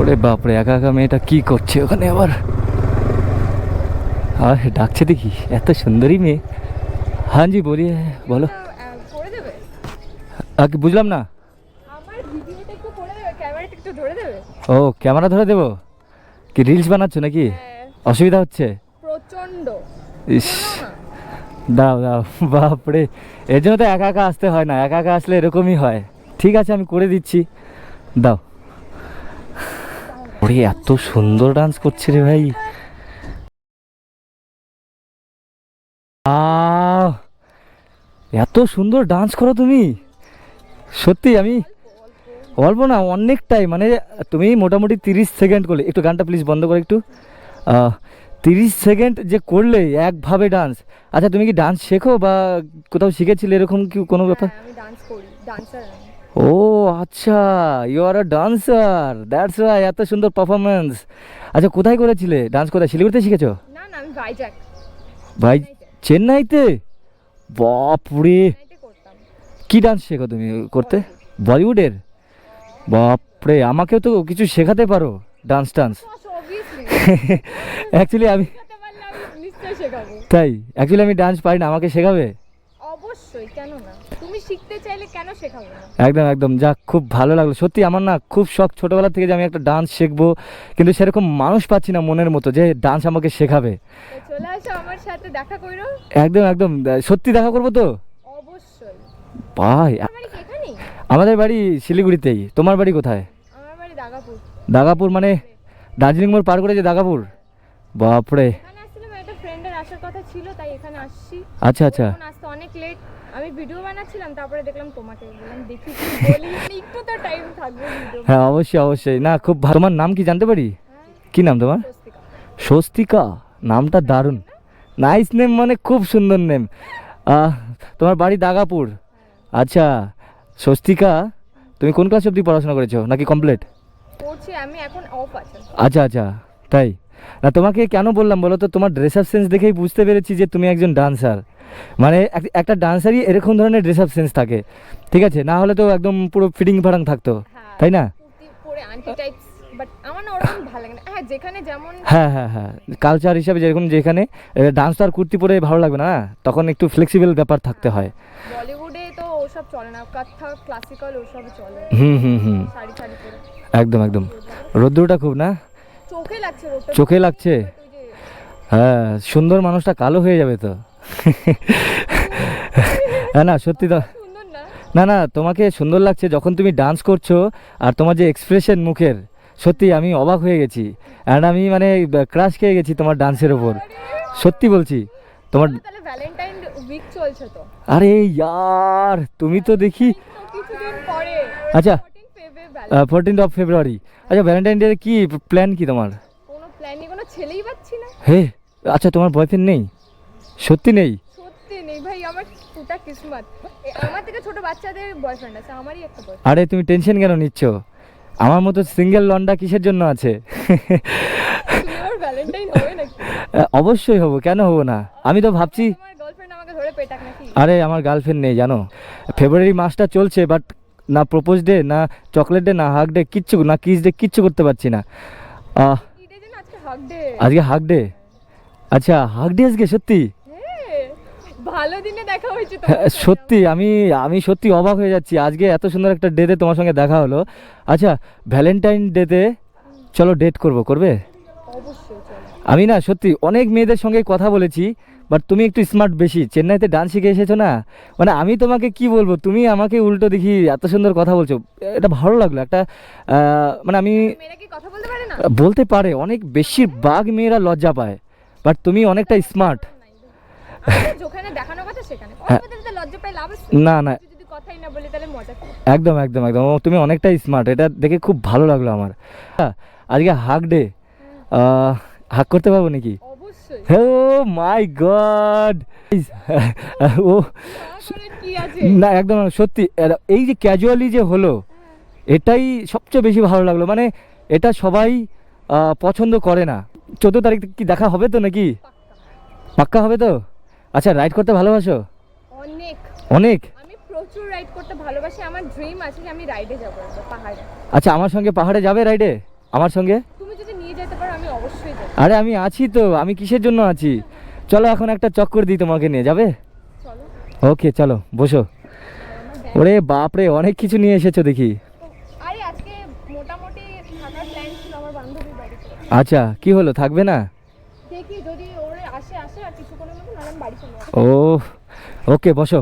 ওরে বাপরে, একা একা মেয়েটা কি করছে ওখানে আবার? আর ডাকছে দেখি, এত সুন্দরী মেয়ে। হ্যাঁ জি বলো। দেবে আগে বুঝলাম না। ও, ক্যামেরা ধরে দেবো? কি রিলস বানাচ্ছ নাকি? অসুবিধা হচ্ছে? প্রচণ্ড ইস, দাও দাও, বাপরে। এর জন্য তো একা একা আসতে হয় না, একা একা আসলে এরকমই হয়। ঠিক আছে, আমি করে দিচ্ছি। দাও। ওরে এত সুন্দর ডান্স করছে রে ভাই। এত সুন্দর ডান্স করো তুমি। সত্যি আমি অল্প না অনেকটাই মানে তুমি মোটামুটি তিরিশ সেকেন্ড করলে। একটু গানটা প্লিজ বন্ধ করে একটু। তিরিশ সেকেন্ড যে করলে একভাবে ডান্স আচ্ছা তুমি কি ডান্স শেখো বা কোথাও শিখেছিলে এরকম কি কোনো ব্যাপার? হ্যাঁ, ও আচ্ছা you are a dancer that's why এত সুন্দর পারফরমেন্স আচ্ছা কোথায় করেছিলে? ডান্স কোথায়? শিলিগুড়িতে শিখেছো? না না আমি ভাইজ্যাক ভাই চেন্নাইতে বাপরে। নাইটে করতাম। কি ডান্স শেখো তুমি করতে? বলিউডের বাপরে আমাকেও তো কিছু শেখাতে পারো ডান্স টান্স অ্যাকচুয়ালি আমি তাই অ্যাকচুয়ালি আমি ডান্স পারি না আমাকে শেখাবে? অবশ্যই কেন না তুমি শিখতে চাইলে কেন শেখাবো না একদম একদম। যাক খুব ভালো লাগল। সত্যি আমার না খুব শখ ছোটোবেলা থেকে যে আমি একটা ডান্স শিখব কিন্তু সেরকম মানুষ পাচ্ছি না মনের মতো যে ডান্স আমাকে শেখাবে। তো চলে আসো আমার সাথে দেখা করো। একদম একদম। সত্যি দেখা করব তো? অবশ্যই। ভাই আমাদের বাড়ি শিলিগুড়িতেই। তোমার বাড়ি কোথায়? আমার বাড়ি দাগাপুর। দাগাপুর মানে দার্জিলিং মোড় পার করে যে দাগাপুর? বাপরে। এখানে আসছিলাম একটা ফ্রেন্ডের আসার কথা ছিল তাই এখানে আসছি। আচ্ছা আচ্ছা। অনেক লেট আমি ভিডিও বানাচ্ছিলাম তারপরে দেখলাম তোমাকে। বললাম দেখি কি বলি। মানে একটু তো টাইম থাকবে ভিডিও হ্যাঁ অবশ্যই অবশ্যই। না খুব ভালো। তোমার নাম কি জানতে পারি? কি নাম তোমার? স্বস্তিকা। নামটা দারুণ। নাইস নেম মানে খুব সুন্দর নেম তোমার বাড়ি দাগাপুর। আচ্ছা স্বস্তিকা তুমি কোন ক্লাস অবধি পড়াশোনা করেছ? নাকি কমপ্লিট পড়ছি আমি এখন অফ আছে। আচ্ছা আচ্ছা তাই? না তোমাকে কেন বললাম বলো তো? তোমার ড্রেস আপ সেন্স দেখেই বুঝতে পেরেছি যে তুমি একজন ডান্সার মানে এক- একটা ডান্সারই এরকম ধরনের ড্রেস আপ সেন্স থাকে। ঠিক আছে? না হলে তো একদম পুরো ফিটিং ফাটাং থাকতো। হ্যাঁ তাই না? হ্যাঁ হ্যাঁ হ্যাঁ হ্যাঁ। কালচার হিসাবে যেরকম যেখানে ডান্স আর কুর্তি পরে ভালো লাগবে না তখন একটু ফ্লেক্সিবল ব্যাপার থাকতে হয় বলিউডে তো ওসব চলে না। কথক ক্লাসিক্যাল ওসব চলে। হুম হুম হুম। একদম একদম। রোদ্দুরটা খুব না? চোখে লাগছে? হ্যাঁ সুন্দর মানুষটা কালো হয়ে যাবে তো। হ্যাঁ না সত্যি তো না? না তোমাকে সুন্দর লাগছে যখন তুমি ডান্স করছ আর তোমার যে এক্সপ্রেশন মুখের সত্যি আমি অবাক হয়ে গেছি। অ্যান্ড আমি মানে ক্রাশ খেয়ে গেছি তোমার ডান্সের ওপর সত্যি বলছি তোমার তো। আরে ইয়ার তুমি তো দেখি আচ্ছা 14 ফেব্রুয়ারি ফোরটিন্থ অফ ফেব্রুয়ারি আচ্ছা ভ্যালেন্টাইন ডে কি প্ল্যান কি তোমার কোনো প্ল্যান নেই কোনো ছেলেই পাচ্ছি না। হে আচ্ছা তোমার বয়ফ্রেন্ড নেই? সত্যি নেই? সত্যি নেই ভাই আমার পুটা কিসমত। আমার থেকে ছোট বাচ্চাদের বয়ফ্রেন্ড আছে আমারই একটা বয়ফ্রেন্ড আরে তুমি টেনশন কেন নিচ্ছ? আমার মতো সিঙ্গেল লন্ডা কিসের জন্য আছে? আমার ভ্যালেন্টাইন হবে নাকি? অবশ্যই হব কেন হব না? আমি তো ভাবছি আমার গার্লফ্রেন্ড আমাকে ধরে পেটাক নাকি? আরে আমার গার্লফ্রেন্ড নেই জানো? ফেব্রুয়ারি মাসটা চলছে বাট না প্রপোজ ডে না চকলেট ডে না হাগ ডে কিচ্ছু না কিস ডে কিচ্ছু করতে পারছি না। আহ, আজকে হাগ ডে আচ্ছা হাগ ডে আজকে সত্যি? হ্যাঁ, ভালো দিনে দেখা হয়েছে হ্যাঁ, সত্যি আমি আমি সত্যি অবাক হয়ে যাচ্ছি। আজকে এত সুন্দর একটা ডেতে তোমার সঙ্গে দেখা হলো। আচ্ছা ভ্যালেন্টাইন ডেতে চলো ডেট করব করবে? আমি না সত্যি অনেক মেয়েদের সঙ্গে কথা বলেছি। বাট তুমি একটু স্মার্ট বেশি। চেন্নাইতে ডান্স শিখে এসেছ না? মানে আমি তোমাকে কি বলব? তুমি আমাকে উল্টো দেখি এত সুন্দর কথা বলছো। এটা ভালো লাগল। একটা মানে আমি বলতে পারে অনেক বেশি বাঘ মেয়েরা লজ্জা পায়। বাট তুমি অনেকটা স্মার্ট হ্যাঁ। না না। একদম একদম একদম। তুমি অনেকটাই স্মার্ট এটা দেখে খুব ভালো লাগল আমার। হ্যাঁ, আজকে হাক ডে হাক করতে পারব নাকি? ও মাই গড। ও না একদম সত্যি এই যে ক্যাজুয়ালি যে হলো এটাই সবচেয়ে বেশি ভালো লাগল। মানে এটা সবাই পছন্দ করে না। চোদ্দ তারিখ কি দেখা হবে তো নাকি? পাক্কা। হবে তো? আচ্ছা রাইড করতে ভালোবাসো? অনেক। অনেক? আমি প্রচুর রাইড করতে ভালোবাসি। আমার ড্রিম আছে যে আমি রাইডে যাব পাহাড়ে। আচ্ছা আমার সঙ্গে পাহাড়ে যাবে রাইডে আমার সঙ্গে তুমি যদি নিয়ে যেতে পারো আমি অবশ্যই যাব আরে আমি আছি তো আমি কিসের জন্য আছি? চলো এখন একটা চক্কর দিই তোমাকে নিয়ে যাবে? ওকে চলো বসো। ওরে বাপরে অনেক কিছু নিয়ে এসেছ দেখি। আচ্ছা কি হলো থাকবে না? ও ওকে বসো।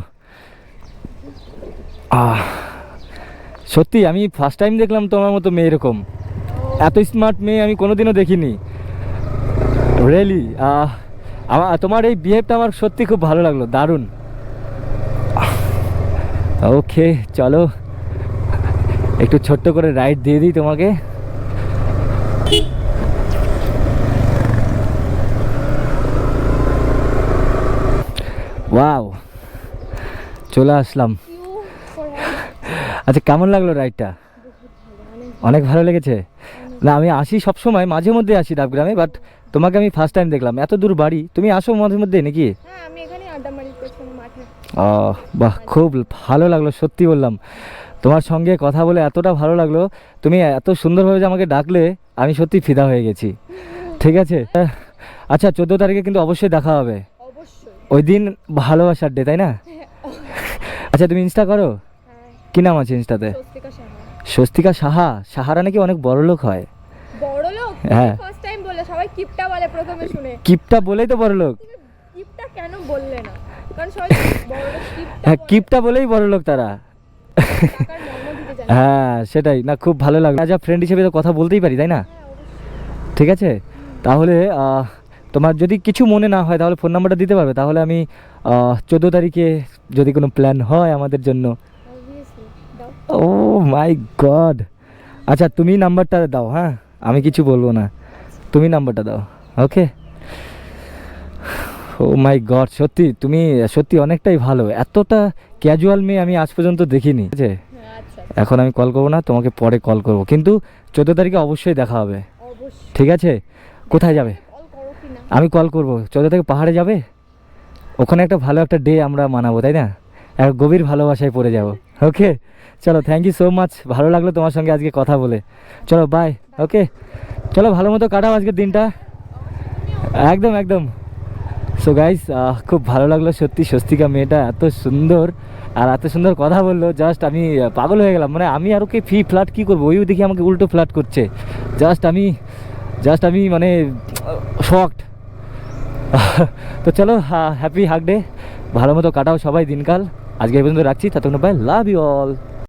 আহ সত্যি আমি ফার্স্ট টাইম দেখলাম তোমার মতো মেয়ে এরকম। এত স্মার্ট মেয়ে আমি কোনোদিনও দেখিনি। রিয়েলি আমার তোমার এই বিহেভটা আমার সত্যি খুব ভালো লাগল দারুণ। ওকে চলো। একটু ছোট্ট করে রাইড দিয়ে দিই তোমাকে। ওয়াও চলে আসলাম। আচ্ছা কেমন লাগল রাইডটা অনেক ভালো লেগেছে। না আমি আসি সব সময় মাঝে মধ্যে আসি ডাবগ্রামে বাট তোমাকে আমি ফার্স্ট টাইম দেখলাম। এত দূর বাড়ি তুমি আসো মাঝে মধ্যে নাকি? হ্যাঁ ও বাহ খুব ভালো লাগল সত্যি বললাম। তোমার সঙ্গে কথা বলে এতটা ভালো লাগল তুমি এত সুন্দরভাবে যে আমাকে ডাকলে আমি সত্যি ফিদা হয়ে গেছি। ঠিক আছে? আচ্ছা চোদ্দ তারিখে কিন্তু অবশ্যই দেখা হবে। ওই দিন ভালোবাসার ডে তাই না? আচ্ছা তুমি ইনস্টা করো? হ্যাঁ। কি নাম আছে ইনস্টাতে স্বস্তিকা সাহা সাহারা নাকি অনেক বড় লোক হয়। বড় লোক? হ্যাঁ। ফার্স্ট টাইম বলে সবাই কিপটা বলে প্রথমে শুনে। কিপটা বলেই তো বড় লোক। কিপটা কেন বললে না? কারণ সবাই বড় লোক কিপটা হ্যাঁ কিপটা বলেই বড় লোক তারা। হ্যাঁ সেটাই। না খুব ভালো লাগল। যা ফ্রেন্ড হিসেবে তো কথা বলতেই পারি তাই না? হ্যাঁ, ঠিক আছে? তাহলে তোমার যদি কিছু মনে না হয় তাহলে ফোন নাম্বারটা দিতে পারবে। তাহলে আমি চোদ্দ তারিখে যদি কোনো প্ল্যান হয় আমাদের জন্য। ও মাই গড আচ্ছা তুমি নাম্বারটা দাও হ্যাঁ? আমি কিছু বলব না। তুমি নাম্বারটা দাও ওকে ও মাই গড সত্যি তুমি সত্যি অনেকটাই ভালো। এতটা ক্যাজুয়াল মেয়ে আমি আজ পর্যন্ত দেখিনি ঠিক আছে? আচ্ছা। এখন আমি কল করব না তোমাকে পরে কল করব। কিন্তু চোদ্দ তারিখে অবশ্যই দেখা হবে। ঠিক আছে? কোথায় যাবে? আমি কল করব। চোদ্দ থেকে পাহাড়ে যাবে? ওখানে একটা ভালো একটা ডে আমরা মানাবো তাই না? এক গভীর ভালোবাসায় পড়ে যাব। ওকে চলো থ্যাংক ইউ সো মাচ ভালো লাগল তোমার সঙ্গে আজকে কথা বলে। চলো বাই ওকে চলো, ভালো মতো কাটাও আজকের দিনটা। একদম একদম। সো গাইস খুব ভালো লাগল সত্যি, স্বস্তিকা মেয়েটা এত সুন্দর আর এত সুন্দর কথা বলল। জাস্ট আমি পাগল হয়ে গেলাম। মানে আমি আর ওকে ফি ফ্ল্যাট কী করব? ওইও দেখি আমাকে উল্টো ফ্ল্যাট করছে। জাস্ট আমি জাস্ট আমি মানে শকড তো চলো হ্যাপি হাক ডে ভালো মতো কাটাও সবাই দিনকাল। আজকে এই পর্যন্ত রাখছি ততক্ষণ বাই লাভ ইউ অল